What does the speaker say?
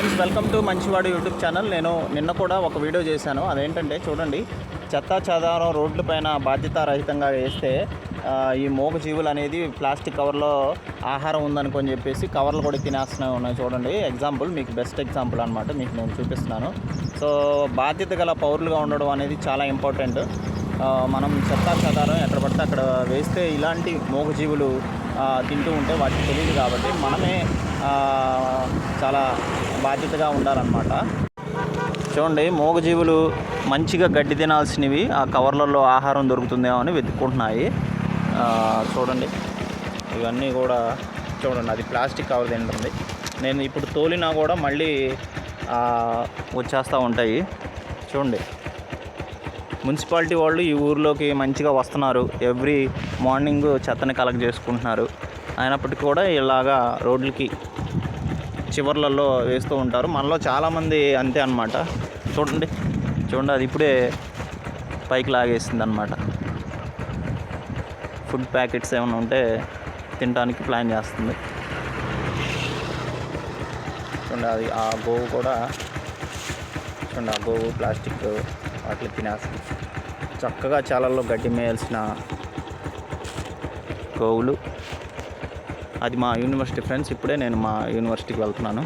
Friends welcome to మంచివాడు YouTube channel నేను నిన్న కూడా ఒక వీడియో చేశాను. అదేంటంటే చూడండి చెత్త చెదారం రోడ్లపైన బాధ్యతారహితంగా వేస్తే ఈ మోగ జీవులు అనేది ప్లాస్టిక్ కవర్లో ఆహారం ఉందనుకొని చెప్పేసి కవర్లు కూడా తినేస్తున్నాయి ఉన్నాయి చూడండి. ఎగ్జాంపుల్ మీకు బెస్ట్ ఎగ్జాంపుల్ అనమాట మీకు నేను చూపిస్తున్నాను. సో బాధ్యత గల పౌరులుగా ఉండడం అనేది చాలా ఇంపార్టెంట్ మనం చెత్త చెదారం ఎక్కడ పడితే అక్కడ వేస్తే ఇలాంటి మూగజీవులు తింటూ ఉంటే వాటికి తెలియదు కాబట్టి మనమే చాలా బాధ్యతగా ఉండాలన్నమాట. చూడండి మూగజీవులు మంచిగా గడ్డి తినాల్సినవి ఆ కవర్లలో ఆహారం దొరుకుతుందేమో అని వెతుక్కుంటున్నాయి. చూడండి. ఇవన్నీ కూడా చూడండి అది ప్లాస్టిక్ కవర్ తింటుంది. నేను ఇప్పుడు తోలినా కూడా మళ్ళీ వచ్చేస్తూ ఉంటాయి. చూడండి. మున్సిపాలిటీ వాళ్ళు ఈ ఊర్లోకి మంచిగా వస్తున్నారు. ఎవ్రీ మార్నింగ్ చెత్తని కలెక్ట్ చేసుకుంటున్నారు. అయినప్పటికీ కూడా ఇలాగా రోడ్లకి చివర్లలో వేస్తూ ఉంటారు. మనలో చాలామంది అంతే అనమాట చూడండి చూడండి అది ఇప్పుడే పైకి లాగేసింది అనమాట ఫుడ్ ప్యాకెట్స్ ఏమైనా ఉంటే తినడానికి ప్లాన్ చేస్తుంది. చూడండి అది ఆ గోవు కూడా చూడండి ఆ గోవు ప్లాస్టిక్ వాటిని తినేస్తుంది. చక్కగా చాలల్లో గడ్డి మేయాల్సిన గోవులు. అది మా యూనివర్సిటీ ఫ్రెండ్స్ ఇప్పుడే నేను మా యూనివర్సిటీకి వెళ్తున్నాను.